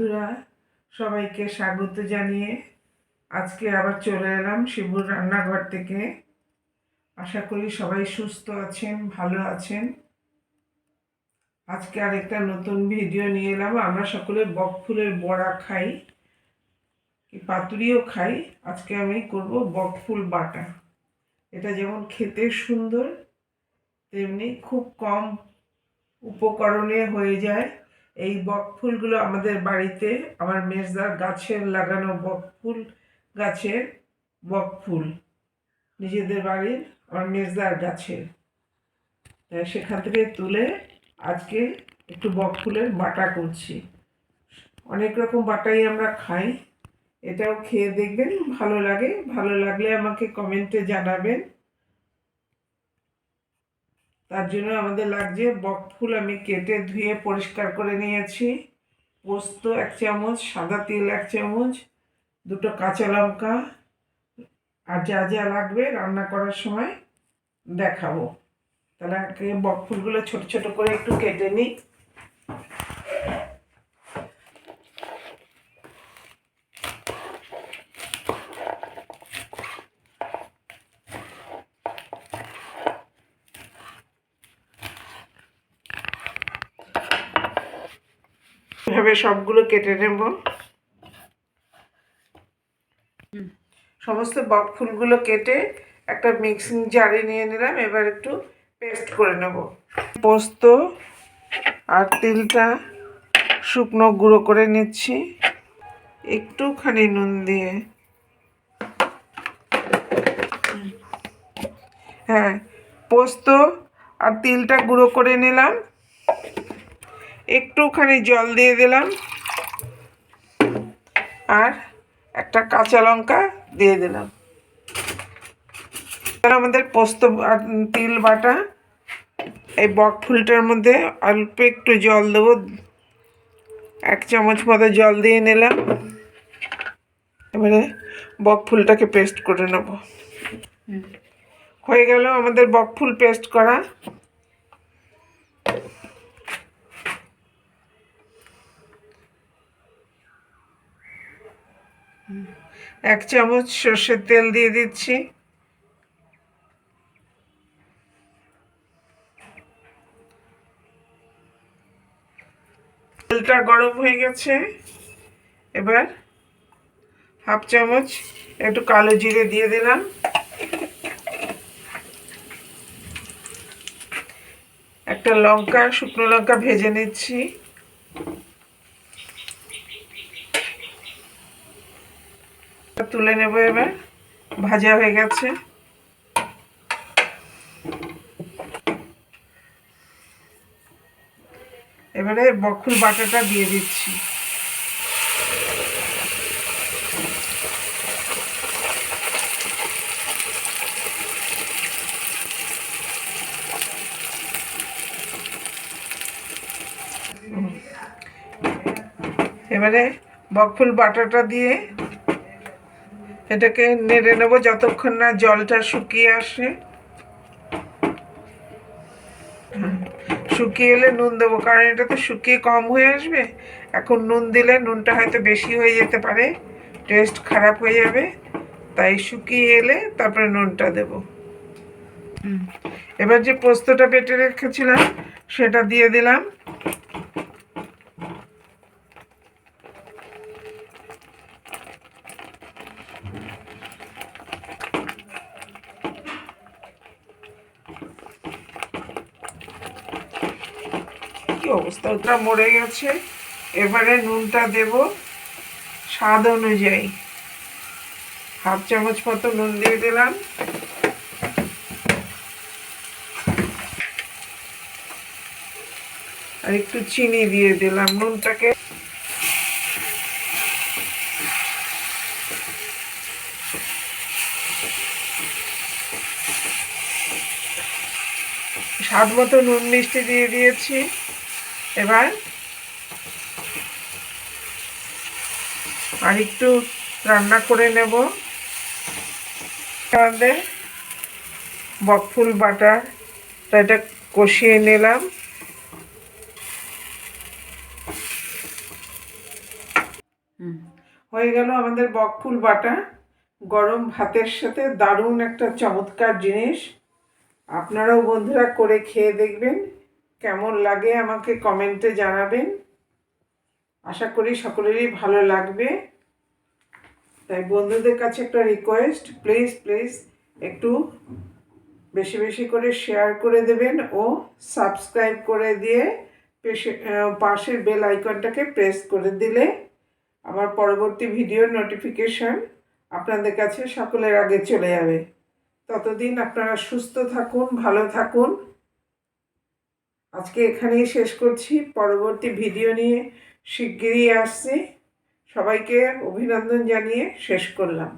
বন্ধুরা, সবাইকে স্বাগত জানিয়ে আজকে আবার চলে এলাম শিবুর রান্নাঘর থেকে। আশা করি সবাই সুস্থ আছেন, ভালো আছেন। আজকে আর একটা নতুন ভিডিও নিয়ে এলাম। আমরা সকলে বক ফুলের বড়া খাই পাতুরিও খাই। আজকে আমি করব বক ফুল বাটা। এটা যেমন খেতে সুন্দর, তেমনি খুব কম উপকরণে হয়ে যায়। এই বক ফুলগুলো আমাদের বাড়িতে, আমার মেজদার গাছের লাগানো বক ফুল, গাছের বক ফুল, নিজেদের বাড়ির, আমার মেজদার গাছের। সেখান থেকে তুলে আজকে একটু বক ফুলের বাটা করছি। অনেক রকম বাটাই আমরা খাই, এটাও খেয়ে দেখবেন, ভালো লাগে। ভালো লাগলে আমাকে কমেন্টে জানাবেন। তার জন্য আমাদের লাগছে বক ফুল আমি কেটে ধুয়ে পরিষ্কার করে নিয়েছি। পোস্ত এক চামচ, সাদা তেল এক চামচ, দুটো কাঁচা লঙ্কা আর যা যা লাগবে রান্না করার সময় দেখাবো। তাহলে বকফুলগুলো বক ফুলগুলো ছোট ছোট করে একটু কেটে নিই। এভাবে সবগুলো কেটে নেব। সমস্ত বক ফুলগুলো কেটে একটা মিক্সিং জারে নিয়ে নিলাম এবার একটু পেস্ট করে নেব। পোস্ত আর তিলটা শুকনো গুঁড়ো করে নিচ্ছি একটুখানি নুন দিয়ে। হ্যাঁ পোস্ত আর তিলটা গুঁড়ো করে নিলাম একটুখানি জল দিয়ে দিলাম। আর একটা কাঁচা লঙ্কা দিয়ে দিলাম। আমাদের পোস্ত তিল বাটা এই বক ফুলটার মধ্যে অল্প একটু জল দেবো। এক চামচ মতো জল দিয়ে নিলাম। এবারে বক ফুলটাকে পেস্ট করে নেব। হয়ে গেল আমাদের বক ফুল পেস্ট করা। এক চামচ সর্ষের তেল দিয়ে দিচ্ছি। তেলটা গরম হয়ে গেছে। এবার হাফ চামচ একটু কালো জিরে দিয়ে দিলাম। একটা লঙ্কা, শুকনো লঙ্কা ভেজে নিচ্ছি। তুলে নেব এবার। ভাজা হয়ে গেছে। এবারে বকুল বাটাটা দিয়ে দিচ্ছি। এবারে বকফুল বাটাটা দিয়ে এটাকে নেড়ে নেব যতক্ষণ না জলটা শুকিয়ে আসে। শুকিয়ে এলে নুন দেবো, কারণ এটা তো শুকিয়ে কম হয়ে আসবে। এখন নুন দিলে নুনটা হয়তো বেশি হয়ে যেতে পারে, টেস্ট খারাপ হয়ে যাবে। তাই শুকিয়ে এলে তারপরে নুনটা দেব। এবার যে পোস্তটা বেটে রেখেছিলাম, সেটা দিয়ে দিলাম। অবস্থা ওটা মরে গেছে। এবারে নুনটা দেব। স্বাদ অনুযায়ী। হাফ চামচ মতো নুন দিয়ে দিলাম। আর একটু চিনি দিয়ে দিলাম নুনটাকে। স্বাদ মতো নুন মিষ্টি দিয়ে দিয়েছি। এবার আর একটু রান্না করে নেব। আমাদের বকফুল বাটার এটা কষিয়ে নিলাম। হুম। হয়ে গেল আমাদের বকফুল বাটা। গরম ভাতের সাথে দারুণ একটা চমৎকার জিনিস। আপনারাও বন্ধুরা করে খেয়ে দেখবেন। কেমন লাগে আমাকে কমেন্টে জানাবেন। আশা করি সকলেরই ভালো লাগবে। তাই বন্ধুদের কাছে একটা রিকোয়েস্ট প্লিজ প্লিজ একটু বেশি বেশি করে শেয়ার করে দেবেন ও সাবস্ক্রাইব করে দিয়ে পেশে পাশের বেল আইকনটাকে প্রেস করে দিলে আমার পরবর্তী ভিডিও নোটিফিকেশন আপনাদের কাছে সকলের আগে চলে যাবে। ততদিন আপনারা সুস্থ থাকুন, ভালো থাকুন। আজকে এখানেই শেষ করছি। পরবর্তী ভিডিও নিয়ে শিগগিরই আসছি। সবাইকে অভিনন্দন জানিয়ে শেষ করলাম।